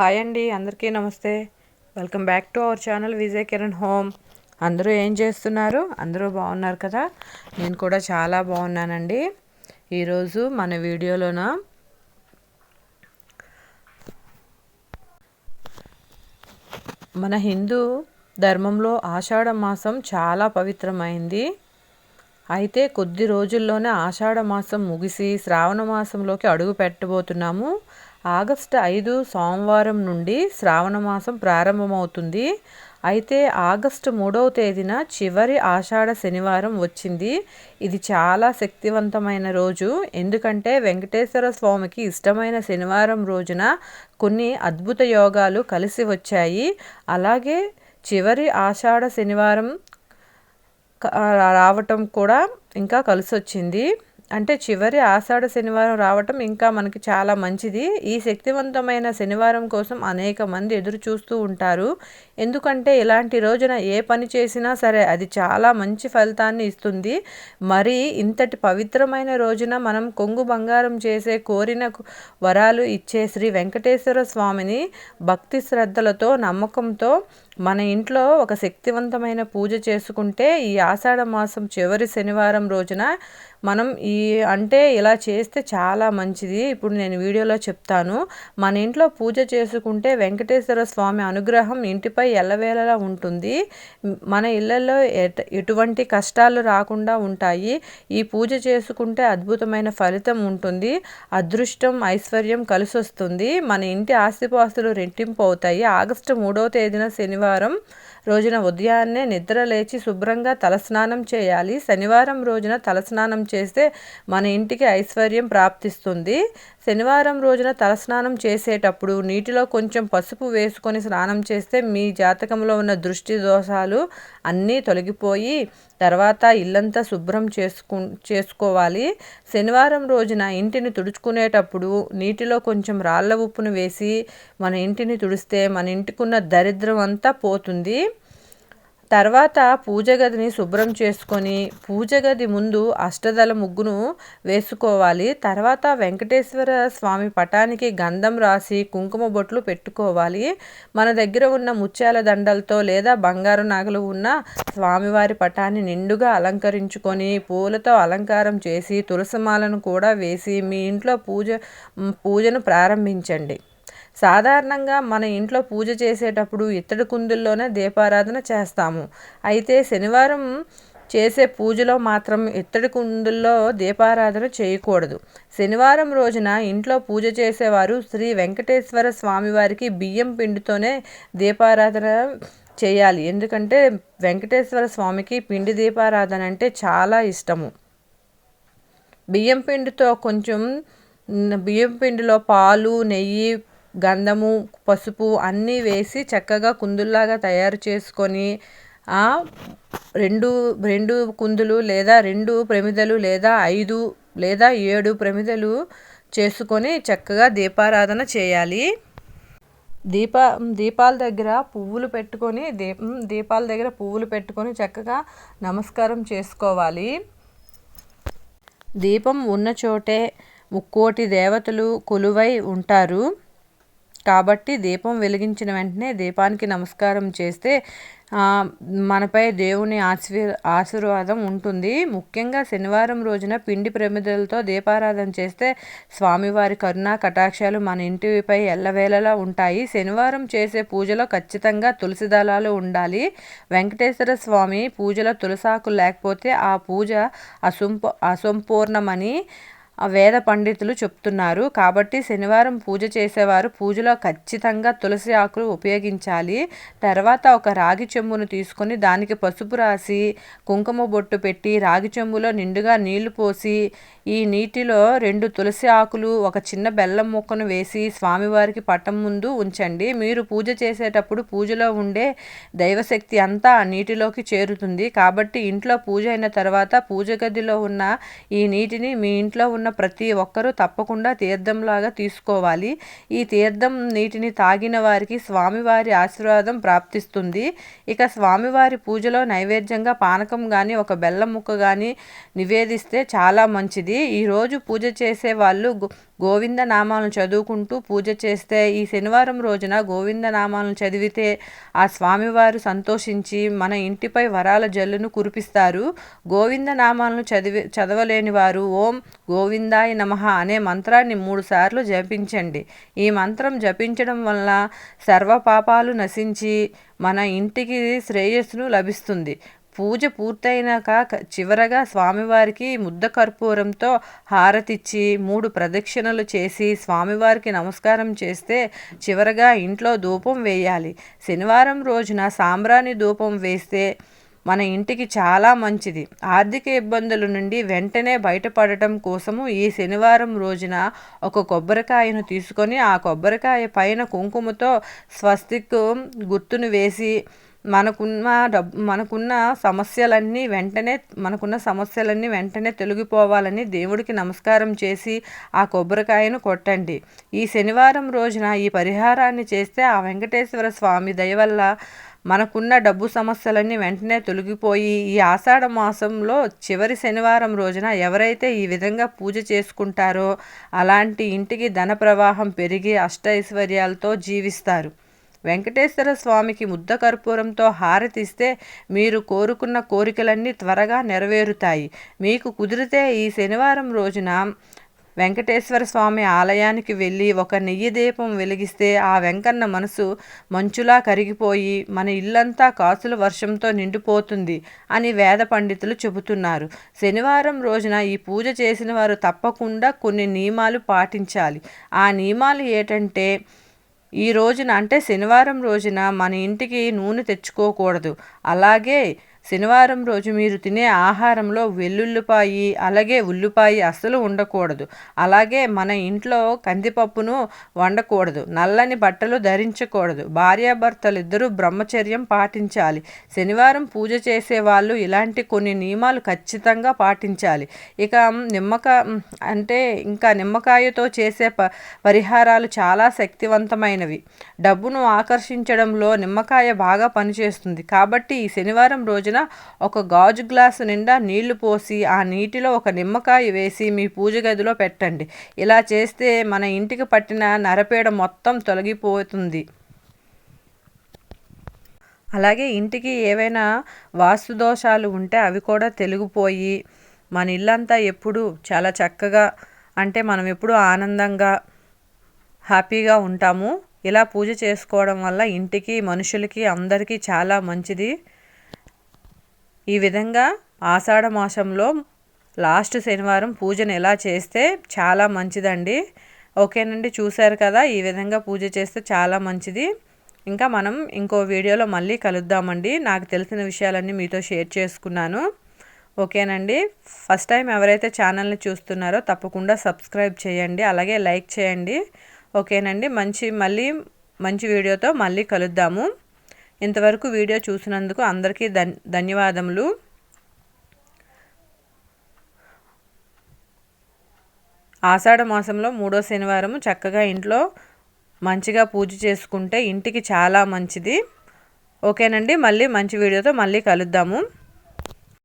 Hi అండి అందరికీ నమస్తే. Welcome back to our channel Vijay Kiran home. అందరూ ఏం చేస్తున్నారు? అందరూ బాగున్నారు కదా? నేను కూడా చాలా బాగున్నానండి. ఈరోజు మన వీడియోలోన మన హిందూ ధర్మంలో ఆషాఢ మాసం చాలా పవిత్రమైంది. అయితే కొద్ది రోజుల్లోనే ఆషాఢ మాసం ముగిసి శ్రావణ మాసంలోకి అడుగు పెట్టబోతున్నాము. ఆగస్టు ఐదు సోమవారం నుండి శ్రావణమాసం ప్రారంభమవుతుంది. అయితే ఆగస్టు మూడవ తేదీన చివరి ఆషాఢ శనివారం వచ్చింది. ఇది చాలా శక్తివంతమైన రోజు. ఎందుకంటే వెంకటేశ్వర స్వామికి ఇష్టమైన శనివారం రోజున కొన్ని అద్భుత యోగాలు కలిసి వచ్చాయి. అలాగే చివరి ఆషాఢ శనివారం రావటం కూడా ఇంకా కలిసి వచ్చింది అంటే చివరి ఆషాఢ శనివారం రావటం ఇంకా మనకి చాలా మంచిది. ఈ శక్తివంతమైన శనివారం కోసం అనేక మంది ఎదురు చూస్తూ ఉంటారు. ఎందుకంటే ఇలాంటి రోజున ఏ పని చేసినా సరే అది చాలా మంచి ఫలితాన్ని ఇస్తుంది. మరి ఇంతటి పవిత్రమైన రోజున మనం కొంగు బంగారం చేసే కోరిన వరాలు ఇచ్చే శ్రీ వెంకటేశ్వర స్వామిని భక్తి శ్రద్ధలతో నమ్మకంతో మన ఇంట్లో ఒక శక్తివంతమైన పూజ చేసుకుంటే ఈ ఆషాఢ మాసం చివరి శనివారం రోజున మనం ఈ అంటే ఇలా చేస్తే చాలా మంచిది. ఇప్పుడు నేను వీడియోలో చెప్తాను. మన ఇంట్లో పూజ చేసుకుంటే వెంకటేశ్వర స్వామి అనుగ్రహం ఇంటిపై ఎల్లవేళలా ఉంటుంది. మన ఇళ్ళల్లో ఎటువంటి కష్టాలు రాకుండా ఉంటాయి. ఈ పూజ చేసుకుంటే అద్భుతమైన ఫలితం ఉంటుంది. అదృష్టం ఐశ్వర్యం కలిసి వస్తుంది మన ఇంటి ఆస్తిపాస్తులు రెట్టింపు అవుతాయి. ఆగస్టు మూడవ తేదీన శనివారం రోజున ఉదయాన్నే నిద్ర లేచి శుభ్రంగా తలస్నానం చేయాలి. శనివారం రోజున తలస్నానం చేస్తే మన ఇంటికి ఐశ్వర్యం ప్రాప్తిస్తుంది. శనివారం రోజున తలస్నానం చేసేటప్పుడు నీటిలో కొంచెం పసుపు వేసుకొని స్నానం చేస్తే మీ జాతకంలో ఉన్న దృష్టి దోషాలు అన్నీ తొలగిపోయి తర్వాత ఇల్లంతా శుభ్రం చేసుకు చేసుకోవాలి. శనివారం రోజున ఇంటిని తుడుచుకునేటప్పుడు నీటిలో కొంచెం రాళ్ళ ఉప్పును వేసి మన ఇంటిని తుడిస్తే మన ఇంటికున్న దరిద్రం అంతా పోతుంది. తర్వాత పూజ గదిని శుభ్రం చేసుకొని పూజ గది ముందు అష్టదళ ముగ్గును వేసుకోవాలి. తర్వాత వెంకటేశ్వర స్వామి పటానికి గంధం రాసి కుంకుమ బొట్లు పెట్టుకోవాలి. మన దగ్గర ఉన్న ముత్యాల దండలతో లేదా బంగారు నాగలు ఉన్న స్వామివారి పటాన్ని నిండుగా అలంకరించుకొని పూలతో అలంకారం చేసి తులసిమాలను కూడా వేసి మీ ఇంట్లో పూజ పూజను ప్రారంభించండి. సాధారణంగా మన ఇంట్లో పూజ చేసేటప్పుడు ఇత్తడి కుందుల్లోనే దీపారాధన చేస్తాము. అయితే శనివారం చేసే పూజలో మాత్రం ఇత్తడి కుందుల్లో దీపారాధన చేయకూడదు. శనివారం రోజున ఇంట్లో పూజ చేసేవారు శ్రీ వెంకటేశ్వర స్వామివారికి బియ్యం పిండితోనే దీపారాధన చేయాలి. ఎందుకంటే వెంకటేశ్వర స్వామికి పిండి దీపారాధన అంటే చాలా ఇష్టము. బియ్యం పిండితో కొంచెం బియ్యం పిండిలో పాలు నెయ్యి గంధము పసుపు అన్నీ వేసి చక్కగా కుందుల్లాగా తయారు చేసుకొని రెండు రెండు కుందులు లేదా రెండు ప్రమిదలు లేదా ఐదు లేదా ఏడు ప్రమిదలు చేసుకొని చక్కగా దీపారాధన చేయాలి. దీప దీపాల దగ్గర పువ్వులు పెట్టుకొని దీపం దీపాల దగ్గర పువ్వులు పెట్టుకొని చక్కగా నమస్కారం చేసుకోవాలి. దీపం ఉన్న చోటే ముక్కోటి దేవతలు కొలువై ఉంటారు. కాబట్టి దీపం వెలిగించిన వెంటనే దీపానికి నమస్కారం చేస్తే మనపై దేవుని ఆశీ ఆశీర్వాదం ఉంటుంది. ముఖ్యంగా శనివారం రోజున పిండి ప్రమిదలతో దీపారాధన చేస్తే స్వామివారి కరుణా కటాక్షాలు మన ఇంటిపై ఎల్లవేళలా ఉంటాయి. శనివారం చేసే పూజలో ఖచ్చితంగా తులసి దళాలు ఉండాలి. వెంకటేశ్వర స్వామి పూజలో తులసాకు లేకపోతే ఆ పూజ అసంపూ అసంపూర్ణమని వేద పండితులు చెప్తున్నారు. కాబట్టి శనివారం పూజ చేసేవారు పూజలో ఖచ్చితంగా తులసి ఆకులు ఉపయోగించాలి. తర్వాత ఒక రాగి చెంబును తీసుకొని దానికి పసుపు రాసి కుంకుమ బొట్టు పెట్టి రాగి చెంబులో నిండుగా నీళ్ళు పోసి ఈ నీటిలో రెండు తులసి ఆకులు ఒక చిన్న బెల్లం ముక్కను వేసి స్వామివారికి పట్టం ముందు ఉంచండి. మీరు పూజ చేసేటప్పుడు పూజలో ఉండే దైవశక్తి అంతా నీటిలోకి చేరుతుంది. కాబట్టి ఇంట్లో పూజ అయిన తర్వాత పూజ గదిలో ఉన్న ఈ నీటిని మీ ఇంట్లో ఉన్న ప్రతి ఒక్కరూ తప్పకుండా తీర్థంలాగా తీసుకోవాలి. ఈ తీర్థం నీటిని తాగిన వారికి స్వామివారి ఆశీర్వాదం ప్రాప్తిస్తుంది. ఇక స్వామివారి పూజలో నైవేద్యంగా పానకం కానీ ఒక బెల్లం ముక్క కానీ నివేదిస్తే చాలా మంచిది. ఈరోజు పూజ చేసే వాళ్ళు గోవింద నామాలను చదువుకుంటూ పూజ చేస్తే ఈ శనివారం రోజున గోవింద నామాలను చదివితే ఆ స్వామివారు సంతోషించి మన ఇంటిపై వరాల జల్లును కురిపిస్తారు. గోవింద నామాలను చదివి చదవలేని వారు ఓం గోవిందాయ నమ అనే మంత్రాన్ని మూడుసార్లు జపించండి. ఈ మంత్రం జపించడం వల్ల సర్వ పాపాలు నశించి మన ఇంటికి శ్రేయస్సును లభిస్తుంది. పూజ పూర్తయినాక చివరగా స్వామివారికి ముద్ద కర్పూరంతో హారతిచ్చి మూడు ప్రదక్షిణలు చేసి స్వామివారికి నమస్కారం చేస్తే చివరగా ఇంట్లో ధూపం వేయాలి. శనివారం రోజున సాంబ్రాణి ధూపం వేస్తే మన ఇంటికి చాలా మంచిది. ఆర్థిక ఇబ్బందుల నుండి వెంటనే బయటపడటం కోసము ఈ శనివారం రోజున ఒక కొబ్బరికాయను తీసుకొని ఆ కొబ్బరికాయ పైన కుంకుమతో స్వస్తిక్ గుర్తును వేసి మనకున్న డబ్ మనకున్న సమస్యలన్నీ వెంటనే మనకున్న సమస్యలన్నీ వెంటనే తొలగిపోవాలని దేవుడికి నమస్కారం చేసి ఆ కొబ్బరికాయను కొట్టండి. ఈ శనివారం రోజున ఈ పరిహారాన్ని చేస్తే ఆ వెంకటేశ్వర స్వామి దయ వల్ల మనకున్న డబ్బు సమస్యలన్నీ వెంటనే తొలగిపోయి ఈ ఆషాఢ మాసంలో చివరి శనివారం రోజున ఎవరైతే ఈ విధంగా పూజ చేసుకుంటారో అలాంటి ఇంటికి ధన ప్రవాహం పెరిగి అష్టైశ్వర్యాలతో జీవిస్తారు. వెంకటేశ్వర స్వామికి ముద్ద కర్పూరంతో హారతిస్తే మీరు కోరుకున్న కోరికలన్నీ త్వరగా నెరవేరుతాయి. మీకు కుదిరితే ఈ శనివారం రోజున వెంకటేశ్వర స్వామి ఆలయానికి వెళ్ళి ఒక నెయ్యి దీపం వెలిగిస్తే ఆ వెంకన్న మనసు మంచులా కరిగిపోయి మన ఇల్లంతా కాసుల వర్షంతో నిండిపోతుంది అని వేద పండితులు చెబుతున్నారు. శనివారం రోజున ఈ పూజ చేసిన వారు తప్పకుండా కొన్ని నియమాలు పాటించాలి. ఆ నియమాలు ఏంటంటే ఈ రోజున అంటే శనివారం రోజున మన ఇంటికి నూనె తెచ్చుకోకూడదు. అలాగే శనివారం రోజు మీరు తినే ఆహారంలో వెల్లుల్లిపాయి అలాగే ఉల్లిపాయ అస్సలు ఉండకూడదు. అలాగే మన ఇంట్లో కందిపప్పును వండకూడదు. నల్లని బట్టలు ధరించకూడదు. భార్యాభర్తలు ఇద్దరూ బ్రహ్మచర్యం పాటించాలి. శనివారం పూజ చేసే వాళ్ళు ఇలాంటి కొన్ని నియమాలు ఖచ్చితంగా పాటించాలి. ఇక నిమ్మక అంటే ఇంకా నిమ్మకాయతో చేసే ప పరిహారాలు చాలా శక్తివంతమైనవి. డబ్బును ఆకర్షించడంలో నిమ్మకాయ బాగా పనిచేస్తుంది. కాబట్టి ఈ శనివారం రోజు రోజున ఒక గాజు గ్లాసు నిండా నీళ్ళు పోసి ఆ నీటిలో ఒక నిమ్మకాయ వేసి మీ పూజ గదిలో పెట్టండి. ఇలా చేస్తే మన ఇంటికి పట్టిన నరపేడ మొత్తం తొలగిపోతుంది. అలాగే ఇంటికి ఏవైనా వాస్తు దోషాలు ఉంటే అవి కూడా తెలుగుపోయి మన ఇల్లంతా ఎప్పుడు చాలా చక్కగా అంటే మనం ఎప్పుడు ఆనందంగా హ్యాపీగా ఉంటాము. ఇలా పూజ చేసుకోవడం వల్ల ఇంటికి మనుషులకి అందరికీ చాలా మంచిది. ఈ విధంగా ఆషాఢ మాసంలో లాస్ట్ శనివారం పూజను ఎలా చేస్తే చాలా మంచిదండి. ఓకేనండి చూశారు కదా ఈ విధంగా పూజ చేస్తే చాలా మంచిది. ఇంకా మనం ఇంకో వీడియోలో మళ్ళీ కలుద్దామండి. నాకు తెలిసిన విషయాలన్నీ మీతో షేర్ చేసుకున్నాను. ఓకేనండి ఫస్ట్ టైం ఎవరైతే ఛానల్ని చూస్తున్నారో తప్పకుండా సబ్స్క్రైబ్ చేయండి అలాగే లైక్ చేయండి. ఓకేనండి మంచి మళ్ళీ మంచి వీడియోతో మళ్ళీ కలుద్దాము. ఇంతవరకు వీడియో చూసినందుకు అందరికీ ధన్యవాదములు. ఆషాఢ మాసంలో మూడో శనివారం చక్కగా ఇంట్లో మంచిగా పూజ చేసుకుంటే ఇంటికి చాలా మంచిది. ఓకేనండి మళ్ళీ మంచి వీడియోతో మళ్ళీ కలుద్దాము.